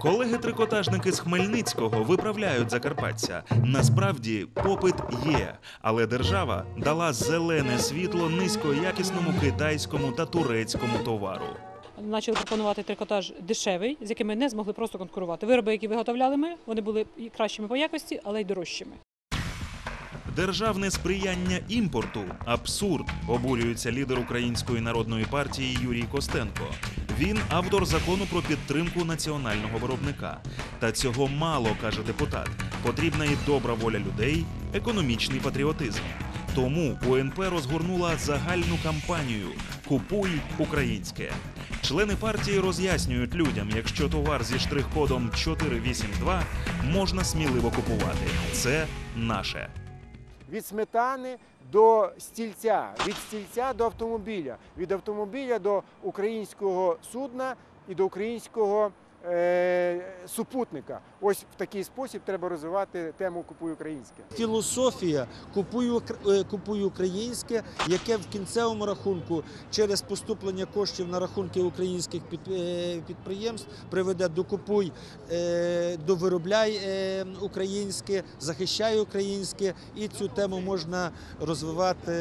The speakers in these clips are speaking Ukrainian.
Колеги-трикотажники з Хмельницького виправляють закарпаття. Насправді попит є, але держава дала зелене світло низькоякісному китайському та турецькому товару. Почали пропонувати трикотаж дешевий, з яким ми не змогли просто конкурувати. Вироби, які виготовляли ми, вони були і кращими по якості, але й дорожчими. Державне сприяння імпорту абсурд. Обурюється лідер Української народної партії Юрій Костенко. Він автор закону про підтримку національного виробника. Та цього мало каже депутат. Потрібна і добра воля людей, економічний патріотизм. Тому УНП розгорнула загальну кампанію Купуй українське. Члени партії роз'яснюють людям, якщо товар зі штрих-кодом 482 можна сміливо купувати. Це наше. Від сметани до стільця, від стільця до автомобіля, від автомобіля до українського судна і до українського супутника. Ось в такий спосіб треба розвивати тему Купуй українське. філософія купую, кр- е, українське, яке в кінцевому рахунку через поступлення коштів на рахунки українських е, підприємств приведе до купуй, е, до виробляй е, українське, захищай українське, і цю тему можна розвивати,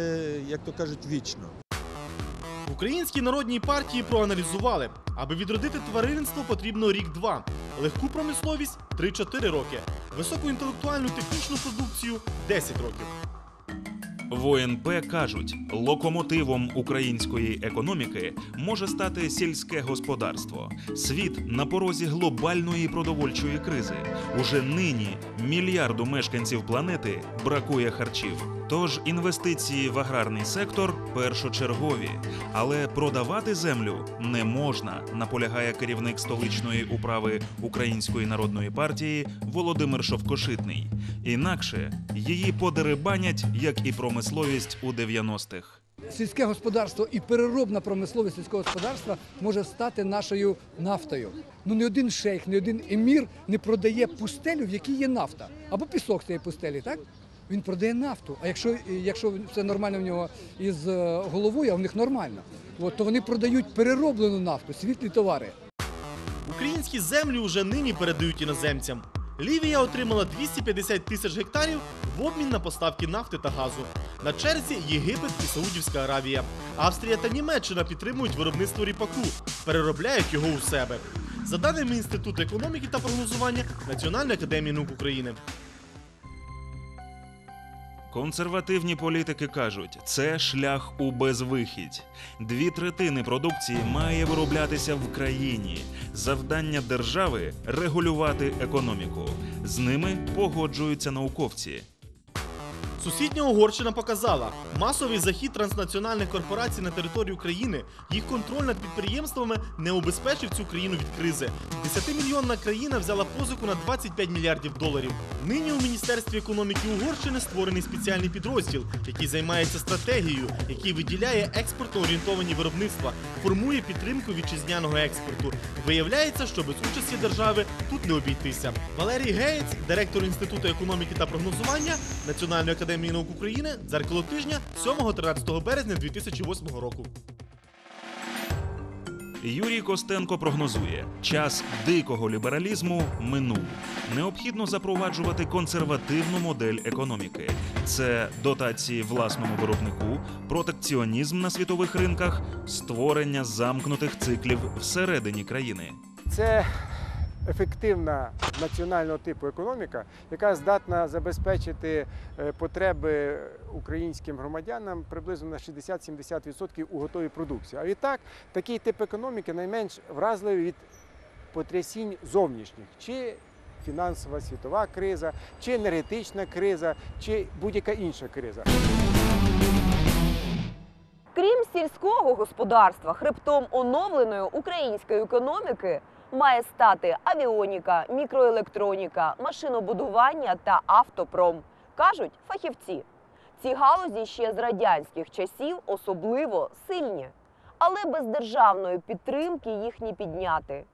як то кажуть, вічно. В Українській народній партії проаналізували, аби відродити тваринництво потрібно рік-два, легку промисловість 3-4 роки, високу інтелектуальну технічну продукцію 10 років. В ОНП кажуть, локомотивом української економіки може стати сільське господарство. Світ на порозі глобальної продовольчої кризи. Уже нині мільярду мешканців планети бракує харчів. Тож інвестиції в аграрний сектор першочергові, але продавати землю не можна, наполягає керівник столичної управи Української народної партії Володимир Шовкошитний. Інакше її подерибанять, як і промисловість у 90-х. сільське господарство і переробна промисловість сільського господарства може стати нашою нафтою. Ну ні один шейх, ні один емір не продає пустелю, в якій є нафта, або пісок цієї пустелі, так? Він продає нафту. А якщо, якщо все нормально в нього із е, головою, а в них нормально, от, то вони продають перероблену нафту, світлі товари. Українські землі уже нині передають іноземцям. Лівія отримала 250 тисяч гектарів в обмін на поставки нафти та газу. На черзі Єгипет і Саудівська Аравія. Австрія та Німеччина підтримують виробництво ріпаку, переробляють його у себе. За даними Інституту економіки та прогнозування Національної академії наук України. Консервативні політики кажуть, це шлях у безвихідь. Дві третини продукції має вироблятися в країні. Завдання держави регулювати економіку. З ними погоджуються науковці. Сусідня Угорщина показала масовий захід транснаціональних корпорацій на територію країни, їх контроль над підприємствами не убезпечив цю країну від кризи. 10-мільйонна країна взяла позику на 25 мільярдів доларів. Нині у міністерстві економіки Угорщини створений спеціальний підрозділ, який займається стратегією, який виділяє експортно орієнтовані виробництва, формує підтримку вітчизняного експорту. Виявляється, що без участі держави тут не обійтися. Валерій Геєць, директор інституту економіки та прогнозування Національної академії наук України, дзеркало тижня 7-13 березня 2008 року. Юрій Костенко прогнозує, час дикого лібералізму минув. Необхідно запроваджувати консервативну модель економіки. Це дотації власному виробнику, протекціонізм на світових ринках, створення замкнутих циклів всередині країни. Це ефективна національного типу економіка, яка здатна забезпечити е, потреби українським громадянам приблизно на 60-70% у готовій продукції. А відтак такий тип економіки найменш вразливий від потрясінь зовнішніх. Чи Фінансова світова криза, чи енергетична криза, чи будь-яка інша криза. Крім сільського господарства, хребтом оновленої української економіки має стати авіоніка, мікроелектроніка, машинобудування та автопром, кажуть фахівці. Ці галузі ще з радянських часів особливо сильні, але без державної підтримки їх не підняти.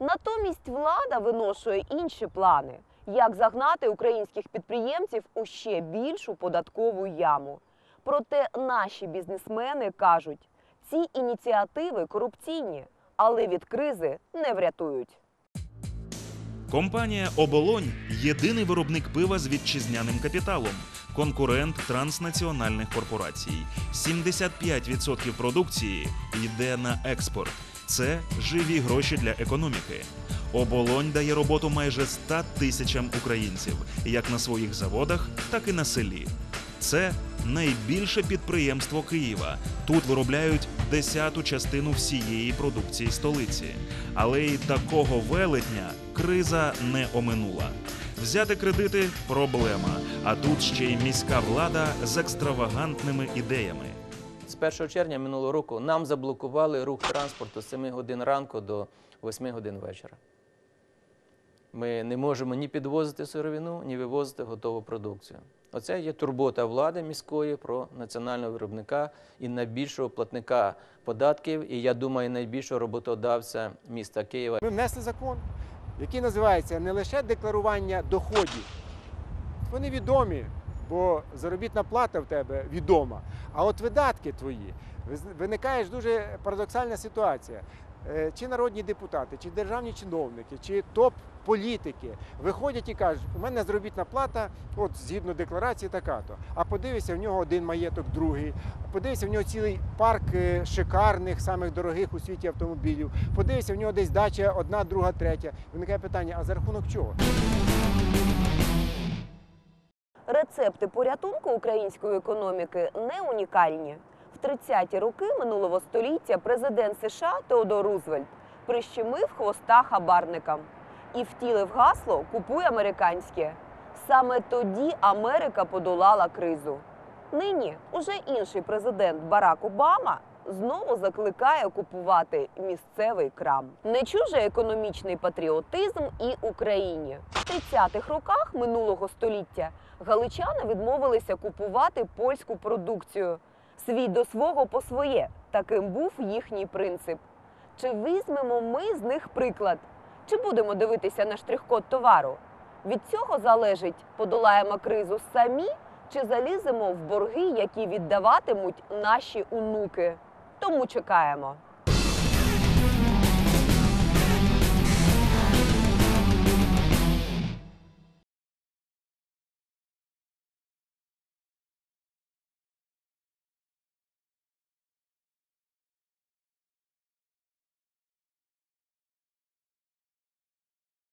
Натомість влада виношує інші плани, як загнати українських підприємців у ще більшу податкову яму. Проте наші бізнесмени кажуть, ці ініціативи корупційні, але від кризи не врятують. Компанія Оболонь єдиний виробник пива з вітчизняним капіталом, конкурент транснаціональних корпорацій. 75% продукції йде на експорт. Це живі гроші для економіки. Оболонь дає роботу майже 100 тисячам українців, як на своїх заводах, так і на селі. Це найбільше підприємство Києва. Тут виробляють десяту частину всієї продукції столиці. Але й такого велетня криза не оминула. Взяти кредити проблема. А тут ще й міська влада з екстравагантними ідеями. З 1 червня минулого року нам заблокували рух транспорту з 7 годин ранку до 8 годин вечора. Ми не можемо ні підвозити сировину, ні вивозити готову продукцію. Оце є турбота влади міської про національного виробника і найбільшого платника податків, і я думаю, найбільшого роботодавця міста Києва. Ми внесли закон, який називається не лише декларування доходів. Вони відомі, бо заробітна плата в тебе відома. А от видатки твої, виникає ж дуже парадоксальна ситуація. Е, Чи народні депутати, чи державні чиновники, чи топ-політики виходять і кажуть, у мене заробітна плата, от згідно декларації така-то. А подивися, в нього один маєток, другий. Подивися, в нього цілий парк е, шикарних, самих дорогих у світі автомобілів. Подивися, в нього десь дача одна, друга, третя. Виникає питання: а за рахунок чого? Рецепти порятунку української економіки не унікальні. В 30-ті роки минулого століття президент США Теодор Рузвельт прищемив хвоста хабарникам і втілив гасло Купуй американське. Саме тоді Америка подолала кризу. Нині уже інший президент Барак Обама знову закликає купувати місцевий крам. Не чуже економічний патріотизм і Україні. В 30-х роках минулого століття галичани відмовилися купувати польську продукцію. Свій до свого по своє. Таким був їхній принцип. Чи візьмемо ми з них приклад? Чи будемо дивитися на штрих-код товару? Від цього залежить, подолаємо кризу самі чи заліземо в борги, які віддаватимуть наші онуки. Тому чекаємо.